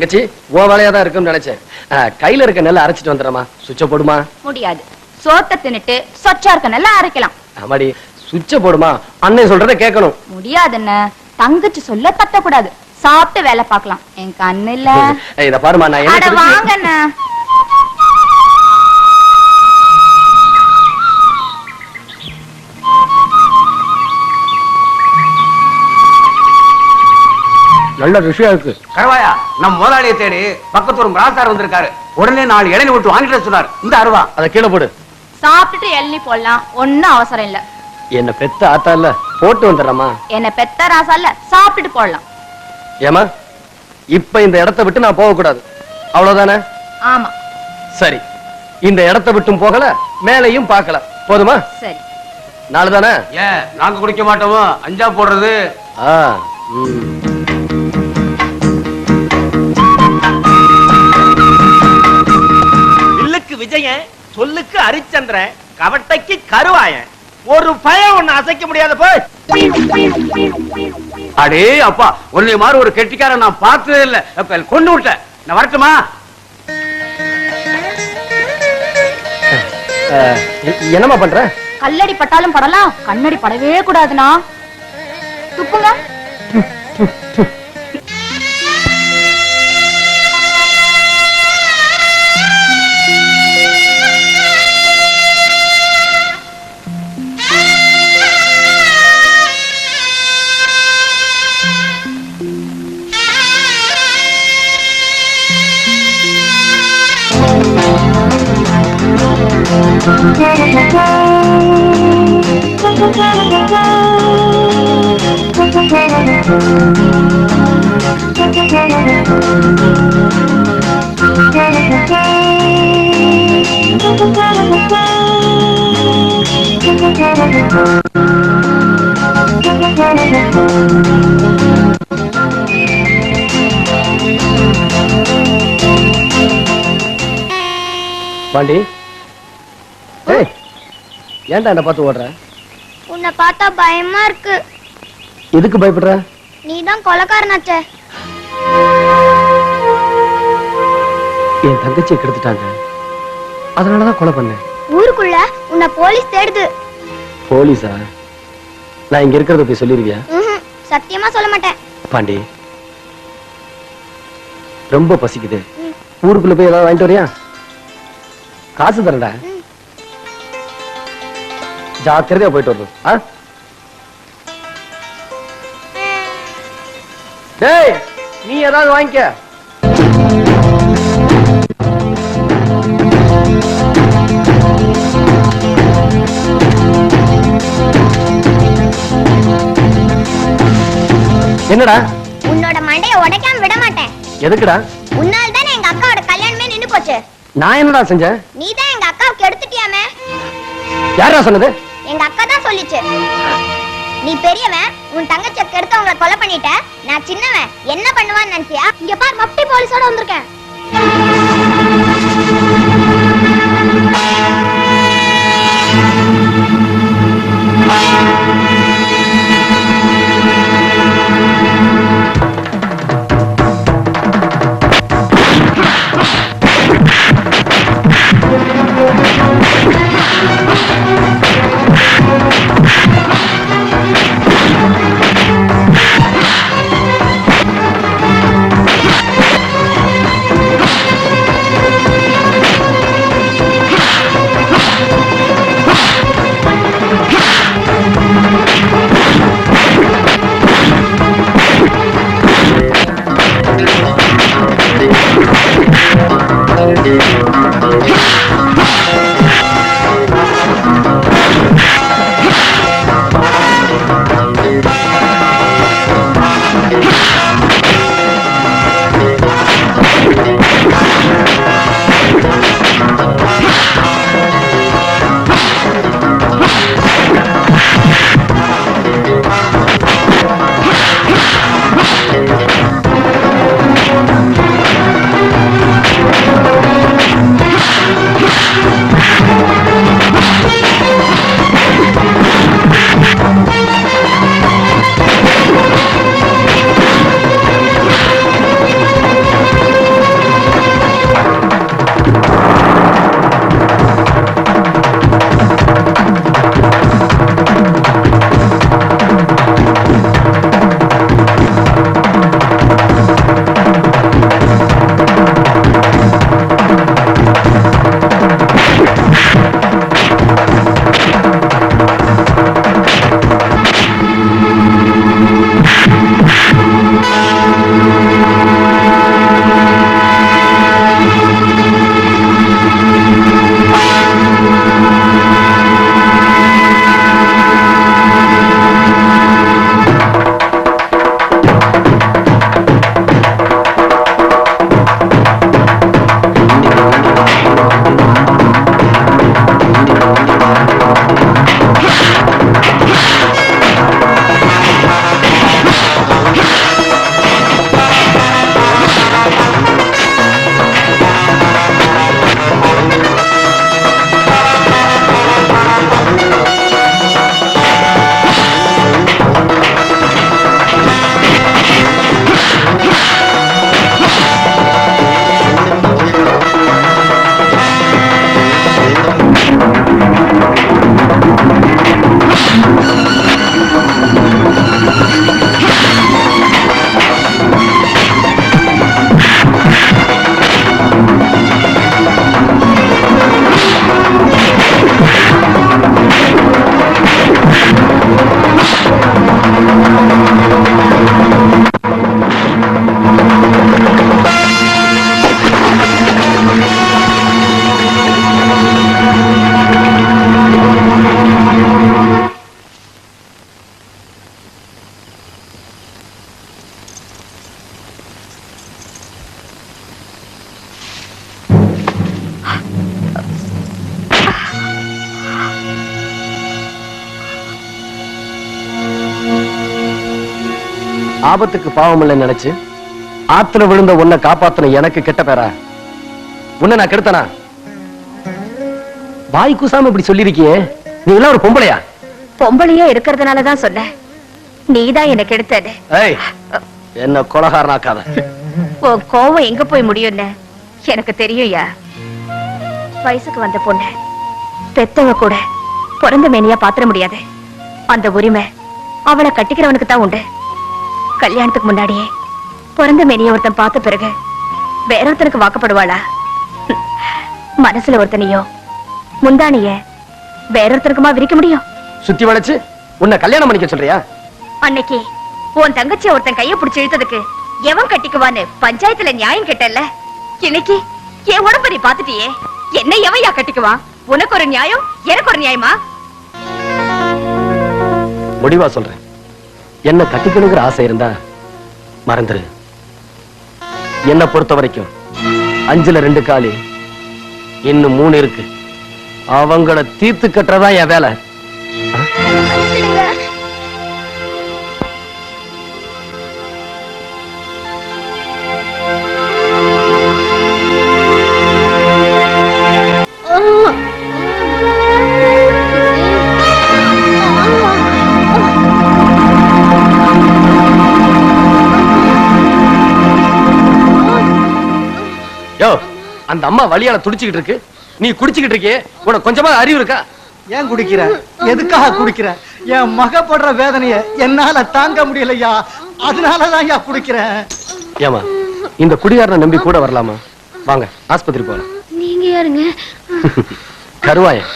தங்கச்சி உன் வேலையா தான் இருக்கும்னு நினைச்சேன். கையில இருக்க நெல்லை அரைச்சிட்டு வந்துடுறமா சுவிட்ச போடுமா? முடியாது. சோத்த தின்னுட்டு சொச்சா இருக்க நல்லா அரைக்கலாம். ஆமாடி. சுவிட்ச போடுமா? அண்ணன் சொல்றத கேட்கணும். முடியாதுன்னு தங்கச்சி சொல்ல தட்டக்கூடாது சாப்பிட்டு வேலை பார்க்கலாம். என் கண்ணு இல்ல இத பாருமா நான் என்ன வாங்கண்ணா. நல்ல விஷயம் இருக்கு. கரவாயா நம்ம முதலாளியை தேடி பக்கத்து ஒரு ராசார் வந்திருக்காரு. உடனே நாலு இளநீ விட்டு வாங்கிட்டு சொன்னார். இந்த அருவா. அத கீழே போடு. சாப்பிட்டுட்டு எள்ளி போடலாம். ஒண்ணும் அவசரம் இல்ல. என்ன பெத்த ஆத்தா இல்ல போட்டு வந்துடுறமா என்ன பெத்த ராசா இல்ல சாப்பிட்டுட்டு போடலாம். ஏமா இப்ப இந்த இடத்தை விட்டு நான் போக கூடாது அவ்வளவுதானே? ஆமா. சரி. இந்த இடத்தை விட்டும் போகல மேலையும் பார்க்கல. போதுமா? சரி. நாளுதானே ஏன் நாங்க குடிக்க மாட்டோமோ? அஞ்சா போடுறது. ஆ ம். சொல்லுக்கு ஹரிச்சந்திரன் கவட்டைக்கு கருவாயன். ஒரு பயம் ஒண்ணு அசைக்க முடியாத போய். அடே அப்பா உன்னை மாதிரி ஒரு கெட்டிக்காரன் நான் பார்த்ததே இல்ல. கொண்டு விட்டேன் நான் வரட்டுமா? ஆ, எ- என்னம்மா பண்ற? கல்லடி பட்டாலும் படலாம் கண்ணடி படவே கூடாதுண்ணா. துப்புங்க. பாண்டி ஏய் ஏன்டா என்ன பார்த்து ஓடுற? உன்னை பார்த்தா பயமா இருக்கு. எதுக்கு பயப்படுற? நீ தான் கொலக்காரனாச்சே என் தங்கச்சியை கெடுத்துட்டாங்க. அதனாலதான் கொலை பண்ணேன். ஊருக்குள்ள உன்னை போலீஸ் தேடுது. போலீஸா? நான் இங்க இருக்கிறத போய் சொல்லிருவியா ம்ஹும், சத்தியமா சொல்ல மாட்டேன். பாண்டி ரொம்ப பசிக்குது. ம். ஊருக்குள்ள போய் ஏதாவது வாங்கிட்டு வரியா? காசு தரேன்டா. ஜாக்கிரதையா போயிட்டு வரணும் ஆ? டேய் நீ ஏதாவது வாங்கிக்க. என்னடா? உன்னோட மண்டைய உடைக்காம விட மாட்டேன். எதுக்குடா? உன்னால தானே எங்க அக்காவோட கல்யாணமே நின்னு போச்சு. நான் என்னடா செஞ்சேன்? நீ தான் எங்க அக்காவுக்கு எடுத்துட்டியாமே. யாரா சொன்னது? எங்க அக்கா தான் சொல்லிச்சு. நீ பெரியவன் உன் தங்கச்சியை கெடுத்து அவங்கள கொலை பண்ணிட்ட. நான் சின்னவன் என்ன பண்ணுவான்னு நினைச்சியா இங்க பார் மப்டி போலீஸோட வந்திருக்கேன். ஆபத்துக்கு பாவம் இல்லைன்னு நினைச்சு ஆத்துல விழுந்த உன்னை காப்பாத்தின எனக்கு கெட்ட பேரா? உன்னை நான் கெடுத்தனா? வாய் கூசாம இப்படி சொல்லிருக்கியே? நீ எல்லாம் ஒரு பொம்பளையா? பொம்பளையா இருக்கிறதுனால தான் சொன்னேன் நீதான் எனக்கு எடுத்தது என்ன கொலகாரனாக்காத. உன் கோவம் எங்க போய் முடியும்னு எனக்கு தெரியும்யா? வயசுக்கு வந்த பொண்ணு பெத்தவ கூட பிறந்த மேனியா பாத்திர முடியாது. அந்த உரிமை அவளை கட்டிக்கிறவனுக்கு தான் உண்டு. கல்யாணத்துக்கு முன்னாடியே பிறந்த மேனிய ஒருத்தன் பார்த்த பிறகு வேற ஒருத்தனுக்கு வாக்கப்படுவாளா? மனசுல ஒருத்தனையோ முந்தானிய வேற ஒருத்தனுக்குமா விரிக்க முடியும்? சுத்தி வளைச்சு உன்னை கல்யாணம் பண்ணிக்க சொல்றியா? அன்னைக்கு உன் தங்கச்சி ஒருத்தன் கைய பிடிச்சு இழுத்ததுக்கு எவன் கட்டிக்குவான்னு பஞ்சாயத்துல நியாயம் கேட்டல்ல இன்னைக்கு என் உடம்ப நீ பாத்துட்டியே என்ன எவையா கட்டிக்குவான்? உனக்கு ஒரு நியாயம் எனக்கு ஒரு நியாயமா? முடிவா சொல்றேன். என்ன கட்டிக்கணுங்கிற ஆசை இருந்தா மறந்துரு. என்ன பொறுத்த வரைக்கும் அஞ்சுல ரெண்டு காலி இன்னும் மூணு இருக்கு. அவங்கள தீர்த்து கட்டுறதா என் வேலை. யோ அந்த அம்மா வழியால துடிச்சுக்கிட்டு இருக்கு. நீ குடிச்சுக்கிட்டு இருக்கியே உனக்கு கொஞ்சமா அறிவு இருக்கா? ஏன் குடிக்கிற? எதுக்காக குடிக்கிற? என் மக படுற வேதனைய என்னால தாங்க முடியலையா? அதனாலதான் ஐயா குடிக்கிறேன். ஏமா இந்த குடிகாரனை நம்பி கூட வரலாமா? வாங்க ஆஸ்பத்திரி போலாம். நீங்க யாருங்க? கருவாயன்.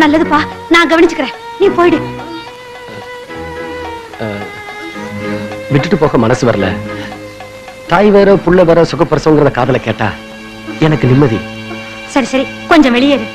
நல்லதுப்பா நான் கவனிச்சுக்கிறேன். நீ போயிடு. விட்டுட்டு போக மனசு வரல. தாய் வேற புள்ள காதல கேட்டா எனக்கு நிம்மதி. சரி சரி கொஞ்சம் வெளியேறு.